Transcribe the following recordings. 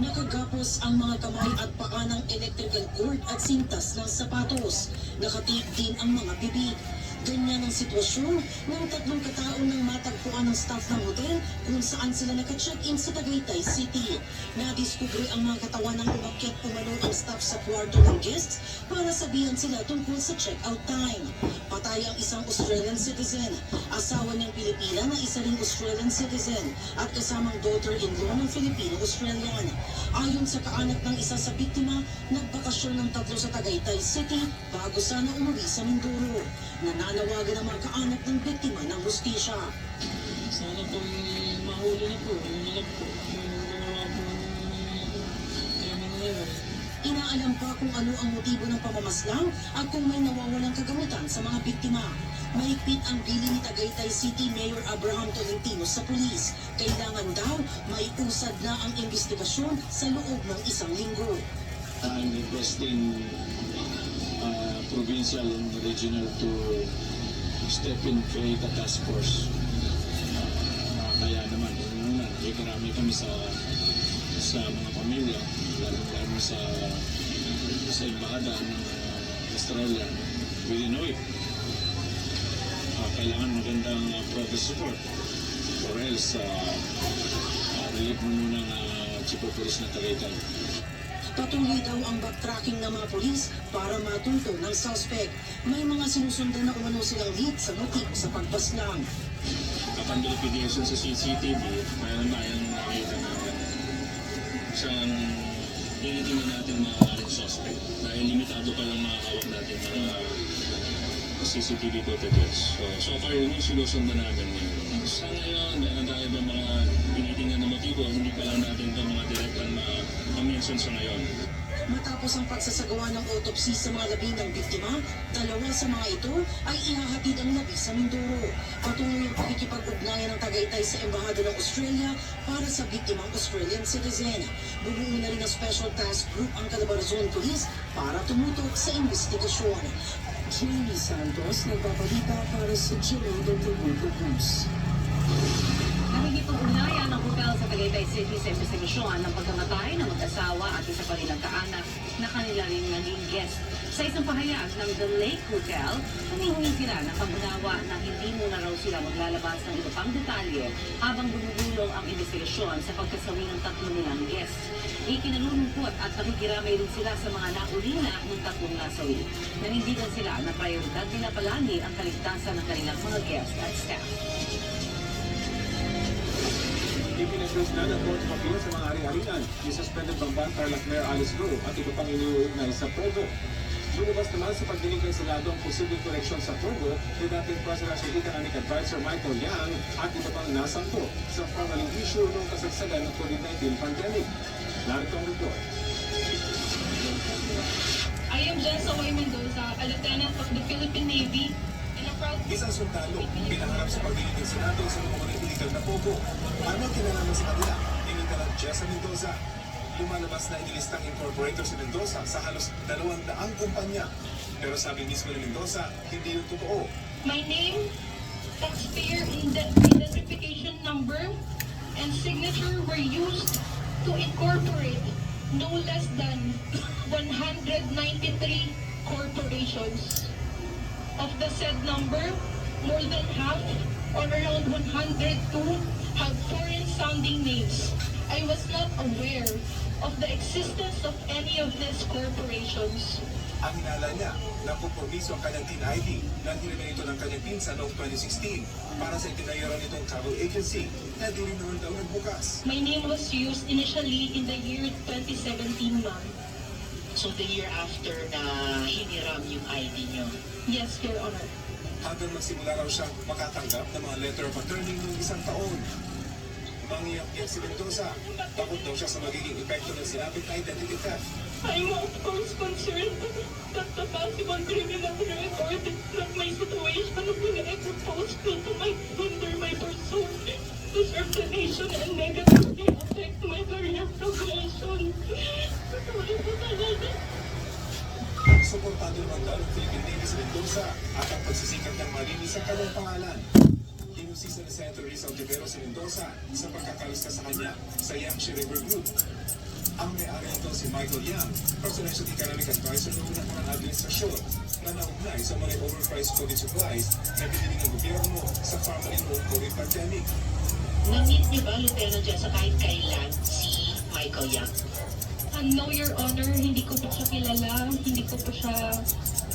nakagapos ang mga kamay at paa ng electrical cord at sintas ng sapatos. Nakatip din ang mga bibig. Ganyan ang sitwasyon ng tatlong kataon ng matagpuan ng staff ng hotel kung saan sila naka-check-in sa Tagaytay City. Nadiskubre ang mga katawan ng umakyat umano ang staff sa kwarto ng guests para sabihan sila tungkol sa check-out time. Patay ang isang Australian citizen, asawa niyang Pilipina na isa ring Australian citizen at kasamang daughter-in-law ng Filipino-Australian. Ayon sa kaanak ng isa sa biktima, nagbakasyon ng tatlo sa Tagaytay City bago sana umuwi sa Mindoro. Nananawagan ang mga kaanak ng biktima ng hustisya. Sana po yung mahuli na po, yung alam po, yung gumawa po ng krimen Inaalam pa kung ano ang motibo ng pamamaslang at kung may nawawalang kagamitan sa mga biktima. Mahigpit ang bili ni Tagaytay City Mayor Abraham Tolentino sa pulis. Kailangan daw may usad na ang investigasyon sa loob ng isang linggo. I'm requesting uh, provincial and regional to step in, create a task force. Uh, kaya naman, una, nakikarami kami sa sa mga pamilya, lalo-lalo sa sa embahada ng uh, Australia within week. Uh, kailangan magandang uh, progress support or else uh, uh, relieve mo muna ng uh, Chief of Police ng Tagaytay. Patuloy daw ang backtracking ng mga polis para matuto ng suspect. May mga sinusundan na umano silang lead sa motibo sa pagpaslang. Upon verification sa CCTV, mayroon tayong nakita na siyang tinitingnan natin mga aling suspect dahil limitado pa lang mga hawak natin mga CCTV footages. So, so far yun yung sinusundan namin ngayon. Sa ngayon, meron tayo ba mga tinitingnan na motibo, hindi pa lang natin ito mga direktang na ma-mention sa ngayon. Matapos ang pagsasagawa ng autopsy sa mga labi ng biktima, dalawa sa mga ito ay ihahatid ang labi sa Mindoro. Patuloy ang pakikipag-ugnayan ng Tagaytay sa Embahada ng Australia para sa biktimang Australian citizen. Bumuo na rin ang Special Task Group ang Calabarzon Police para tumutok sa investigasyon. Jamie Santos, nagbabalita para sa Chile Local News. Nakikipag-ugnayan ng hotel sa Tagaytay City sa investigasyon ng pagkamatay ng mag-asawa at isa pa rin ang kaanak na kanila rin naging guest. Sa isang pahayag ng The Lake Hotel, humihingi sila ng pag-unawa na hindi muna raw sila maglalabas ng iba pang detalye habang gumugulong ang investigasyon sa pagkasawi ng tatlo nilang guests. Ikinalulungkot at nakikiramay din sila sa mga naulina ng tatlong nasawi. Nanindigan sila na prioridad nila palagi ang kaligtasan ng kanilang mga guests at staff. Ipinag-close na ng Court of Appeal sa mga ari-arian ni suspended bangban Carla Claire Alice Go at iba pang iniuugnay sa Pogo. Lumabas naman sa pagdinig ng Senado ang posibleng koreksyon sa Pogo ni dating Presidential Economic Advisor Michael Yang at iba pang nasampo sa formaling issue ng kasagsagan ng COVID-19 pandemic. Narito ang report. I am Jessa Y. Mendoza, a lieutenant of the Philippine Navy and a proud Isang sundalo pinaharap sa pagdinig ng Senado sa mga illegal na Pogo. Ano kinalaman sa kanila? Initan ng Jessa Mendoza. Lumalabas na inilistang incorporator si Mendoza sa halos dalawang daang kumpanya. Pero sabi mismo ni Mendoza, hindi yun totoo. My name, taxpayer ide- identification number, and signature were used to incorporate no less than 193 corporations. Of the said number, more than half, or around 102, have foreign sounding names. I was not aware of the existence of any of these corporations. Ang hinala niya na kompromiso ang kanyang TIN ID na hinila ito ng kanyang pinsan noong 2016 para sa itinayuran nitong travel agency na di rin naman daw nagbukas. My name was used initially in the year 2017, ma'am. So the year after na hiniram yung ID nyo, Yes, Your Honor. Hanggang magsimula raw siyang makatanggap ng mga letter of attorney ng isang taon. Mangiyak-iyak si Mendoza. Takot daw siya sa magiging epekto ng sinabing identity theft. I'm of course concerned that the possible criminal record that my situation will ever pose to my hinder my pursuit to serve the nation and negatively affect my career progression. Talaga. Suportado naman daw ng Philippine Navy si Mendoza at ang pagsisikap ng malinis sa kanyang pangalan. Inusisa ni Senator Rizal Rivero si Mendoza sa pagkakalista sa kanya sa Yangtze River Group. si Michael Yang, Presidential Economic Advisor noong nakarang administrasyon na naugnay sa mga overpriced COVID supplies na binili ng gobyerno sa family noong COVID pandemic. Na-meet niyo ba, Lieutenant Jessa, kahit kailan si Michael Yang? No, Your Honor, hindi ko po siya kilala, hindi ko po siya,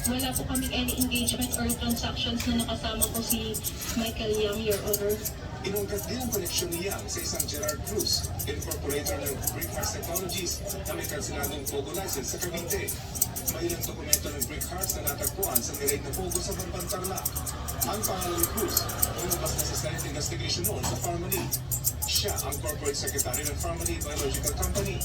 wala po kaming any engagement or transactions na nakasama ko si Michael Young, Your Honor. Inungkat din ang koneksyon ni Yang sa isang Gerard Cruz, incorporator ng Brickhouse Technologies na may kansiladong Pogo license sa Cavite. May ilang dokumento ng Brickhouse na natagpuan sa niraid na Pogo sa Bamban Tarlac. Ang pangalan ni Cruz, lumabas na sa Senate investigation noon sa Pharmaly. Siya ang corporate secretary ng Pharmaly Biological Company,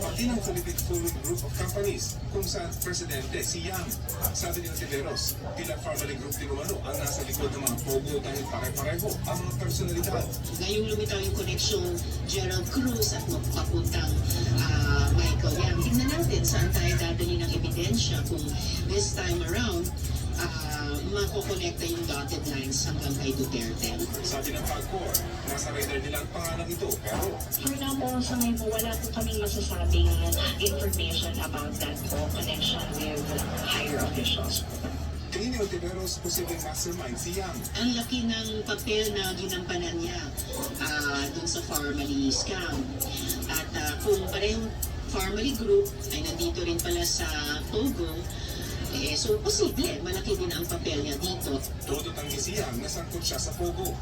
pati ng Philippine Food Group of Companies, kung saan presidente si Yang. Sabi ni Tiberos, tila Pharmaly Group din umano ang nasa likod ng mga pogo dahil pare-pareho ang mga personalidad. Ngayong lumitaw yung connection Gerald Cruz at papuntang ah, Michael Yang. Tingnan natin saan tayo dadali ng ebidensya kung this time around uh, makokonekta yung dotted lines hanggang kay Duterte. Sabi ng PAGCOR, nasa radar nila ang pangalan ito, pero For now po, sa ngayon po, wala po kaming masasabing information about that po, connection with higher officials. tingin ni Tiberos posibleng mastermind si Yang. Ang laki ng papel na ginampanan niya ah, dun sa Farmally scam. At ah, kung parehong Farmally Group ay nandito rin pala sa Togo, eh, so posible, malaki din ang papel niya dito. Todo tanggi si Yang na sangkot siya sa pogo.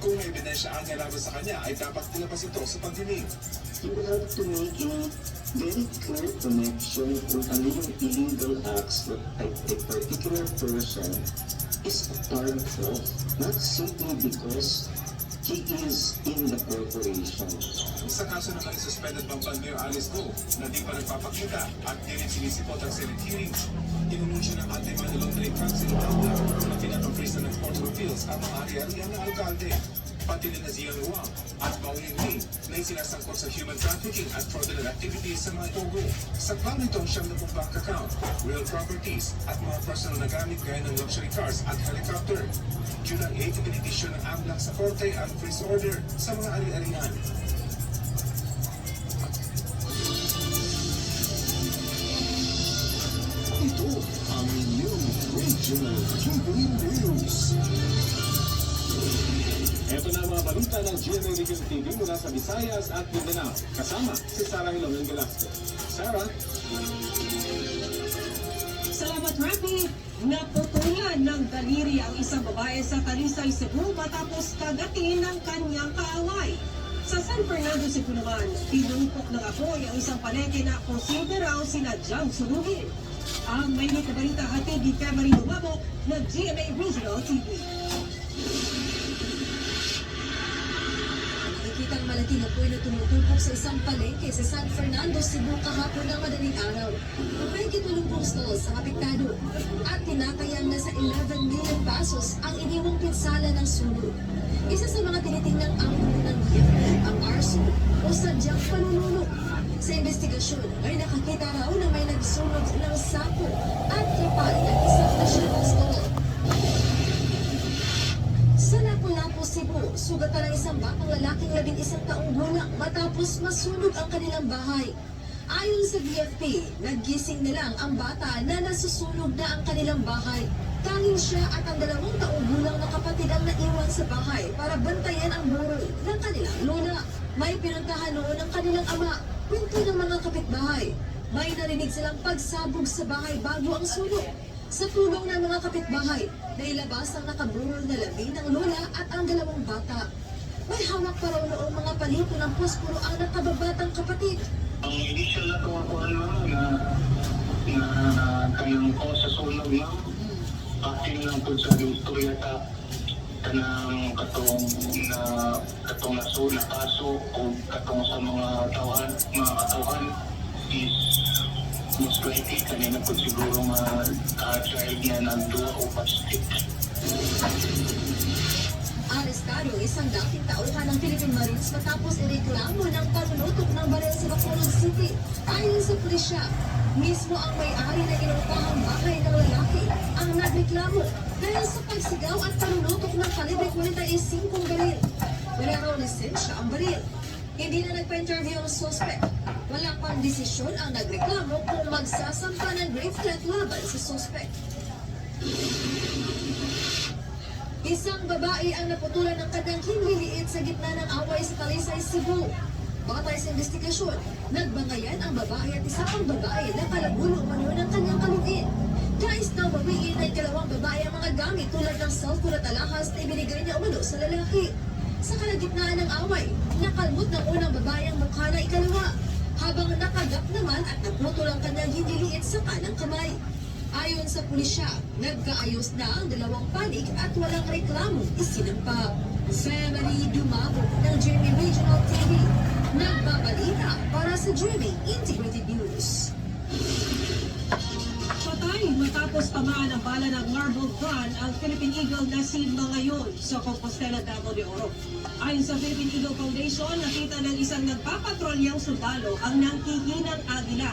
Kung may ebidensya ang laban sa kanya, ay dapat tilabas ito sa pagdinig. you have to make a very clear connection kung ano yung illegal acts that a, a particular person is a part of, not simply because he is in the corporation. Sa kaso ni suspended Bamban Mayor Alice Go na di pa nagpapakita at di rin sinisipot ang Senate hearings, inununsyo ng Anti-Money Laundering Council ng AMLA na pinapapris na ng Court of Appeals ang mga ari-arian na alkalde. Pati na Zian Wang at Maureen Lee na isinasangkot sa human trafficking at fraudulent activities sa mga Togo. Sa plano ito siyam na pong bank account, real properties at mga personal na gamit gaya ng luxury cars at helicopter. July 8, ipinitisyon ng AMLA sa korte ang freeze order sa mga ari-arian. Ito ang inyong regional TV News. Ito na mga balita ng GMA Region TV mula sa Visayas at Mindanao. Kasama si Sarah Hilong Velasco. Sarah? Salamat, Rafi! Naputulan ng daliri ang isang babae sa Talisay, Cebu matapos kagatin ng kanyang kaaway. Sa San Fernando, Cebu naman, tinumpok ng apoy ang isang palete na posible raw sinadyang sunugin. Ang may na balita hatid ni February Lumabo ng GMA Regional TV. Malaking apoy na tumutupok sa isang palengke sa San Fernando, Cebu kahapon ng madaling araw. May kitulumpong stall sa apektado at tinatayang na sa 11 million pesos ang iniwang pinsala ng sunog. Isa sa mga tinitingnang anggulo ng BFP ang arso o sadyang panununog. Sa investigasyon ay nakakita raw na may nagsunog ng sapo sugatan ng isang batang lalaking labing isang taong gulang matapos masunog ang kanilang bahay. Ayon sa BFP, naggising na lang ang bata na nasusunog na ang kanilang bahay. Tanging siya at ang dalawang taong gulang na kapatid ang naiwan sa bahay para bantayan ang burol ng kanilang lola. May pinuntahan noon ang kanilang ama, kwento ng mga kapitbahay. May narinig silang pagsabog sa bahay bago ang sunog. Sa tulong ng mga kapitbahay, nailabas ang nakaburol na labi ng lola at ang dalawang bata. May hawak pa raw noong mga palito ng posporo ang nakababatang kapatid. Ang initial na tumakuan mo na na kayong ko sa sunog mo, acting lang po sa istorya ta kanang katong na katong naso na kaso o katong sa mga tawhan mga katawhan is most likely kanina po siguro mga ka-child niya ng duwa o pastik. Arestado ang isang dating tauhan ng Philippine Marines matapos ireklamo ng panunutok ng baril sa Bacolod City. Ayon sa pulisya, mismo ang may-ari ng inuupahang bahay ng lalaki ang nagreklamo dahil sa pagsigaw at panunutok ng kalibre 45 baril. Wala raw lisensya ang baril. Hindi na nagpa-interview ang suspect. Wala pang desisyon ang nagreklamo kung magsasampa ng grave threat laban sa suspect. Isang babae ang naputulan ng kanyang hinliliit sa gitna ng away sa Talisay, Cebu. Batay sa investigasyon, nagbangayan ang babae at isa pang babae na kalagulo umano ng kanyang kalugin. Nais daw bawiin ng dalawang babae ang mga gamit tulad ng cellphone at alahas na ibinigay niya umano sa lalaki. Sa kalagitnaan ng away, nakalmot ng unang babae ang mukha ng ikalawa, habang nakagap naman at naputol ang kanyang hinliliit sa kanang kamay. Ayon sa pulisya, nagkaayos na ang dalawang panig at walang reklamong isinampa. Family Dumabo ng Jeremy Regional TV. Nagbabalita para sa Jeremy Integrated News. Patay matapos tamaan ng bala ng Marble Gun ang Philippine Eagle na si Mangayon sa Compostela, Davao de Oro. Ayon sa Philippine Eagle Foundation, nakita ng isang nagpapatrolyang sundalo ang nangkihinang agila.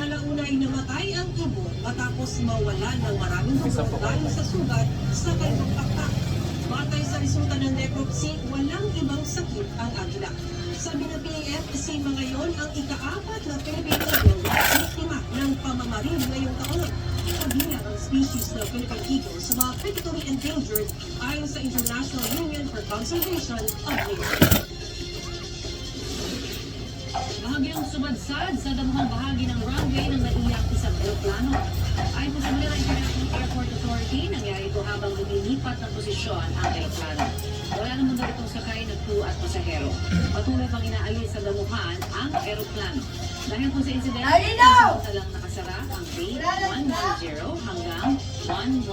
Kalaunay namatay ang ibon matapos mawalan ng maraming dugo dahil sa sugat sa kanyang pakpak. Batay sa resulta ng necropsy, walang ibang sakit ang agila. Sabi ng PAF, si Mangayon ang ika-apat na Philippine Eagle na biktima ng pamamaril ngayong taon. Kabilang ang species na Philippine Eagle sa mga critically endangered ayon sa International Union for Conservation of Nature. Bahagyang sumadsad sa damuhang bahagi ng runway ng naiyak isang aeroplano. Ayon po sa Manila International Airport Authority, nangyari ito habang lumilipat ng posisyon ang aeroplano. Wala naman daw itong sakay na crew at pasahero. Patuloy pang inaalis sa damuhan ang aeroplano. Dahil po sa insidente, samantalang nakasara ang gate 110 hanggang 11